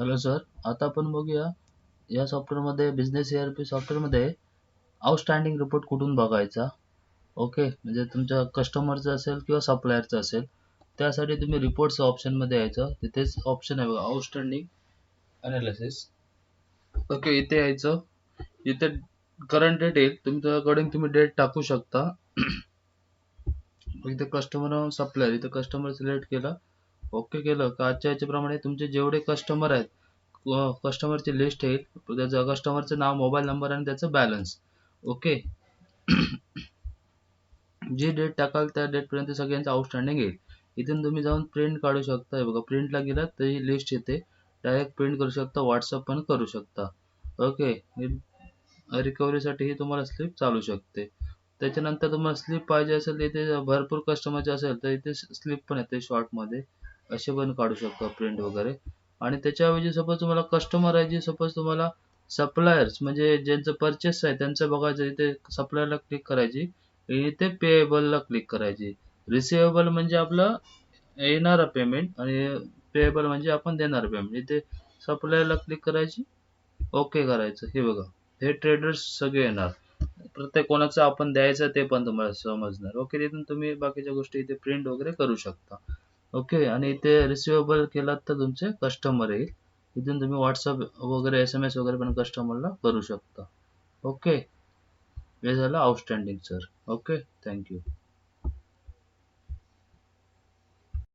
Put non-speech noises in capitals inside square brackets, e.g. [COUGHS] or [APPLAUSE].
Hello sir आता आपण बघूया या सॉफ्टवेअरमध्ये बिझनेस ए आर पी सॉफ्टवेअरमध्ये आउटस्टँडिंग रिपोर्ट कुठून बघायचा? ओके म्हणजे तुमच्या कस्टमरचं असेल किंवा सप्लायरचं असेल त्यासाठी तुम्ही रिपोर्ट्स ऑप्शनमध्ये यायचं. तिथेच ऑप्शन आहे बघा आउटस्टँडिंग अनालिसिस ओके इथे यायचं. इथे करंट डेट येईल. तुमच्याकडून तुम्ही डेट टाकू शकता. [COUGHS] इथे कस्टमर सप्लायर इथे कस्टमर सिलेक्ट केला. ओके केलं का? आजच्या याच्याप्रमाणे तुमचे जेवढे कस्टमर आहेत कस्टमरची लिस्ट येईल त्याचं कस्टमरचं नाव मोबाईल नंबर आणि त्याचं बॅलन्स ओके? [CLEARS THROAT] जी डेट टाकाल त्या डेटपर्यंत सगळ्यांचं आउटस्टँडिंग येईल. इथून तुम्ही जाऊन प्रिंट काढू शकता. हे बघा प्रिंटला गेलात तरी लिस्ट येते. डायरेक्ट प्रिंट करू शकता व्हॉट्सअप पण करू शकता. ओके? रिकव्हरीसाठीही तुम्हाला स्लिप चालू शकते. त्याच्यानंतर तुम्हाला स्लिप पाहिजे असेल तर इथे भरपूर कस्टमरचे असेल तर इथे स्लिप पण येते शॉर्टमध्ये असे पण काढू शकता प्रिंट वगैरे. आणि त्याच्याऐवजी सपोज तुम्हाला कस्टमर आहे जे सपोज तुम्हाला सप्लायर्स म्हणजे ज्यांचं परचेस आहे त्यांचं बघायचं इथे सप्लायरला क्लिक करायची. इथे पेएबलला क्लिक करायची. रिसिवेबल म्हणजे आपलं येणारा पेमेंट आणि पेएबल म्हणजे आपण देणार पेमेंट इथे सप्लायरला क्लिक करायची. ओके करायचं. हे बघा. हे ट्रेडर्स सगळे येणार. प्रत्येक कोणाचं आपण द्यायचं ते पण तुम्हाला समजणार. ओके तिथून तुम्ही बाकीच्या गोष्टी इथे प्रिंट वगैरे करू शकता. ओके आणि इथे रिसिवेबल केलात तर तुमचे कस्टमर येईल. इथून तुम्ही व्हॉट्सअप वगैरे एस एम एस वगैरे पण कस्टमरला करू शकता. ओके. हे झालं आउटस्टँडिंग सर ओके थँक्यू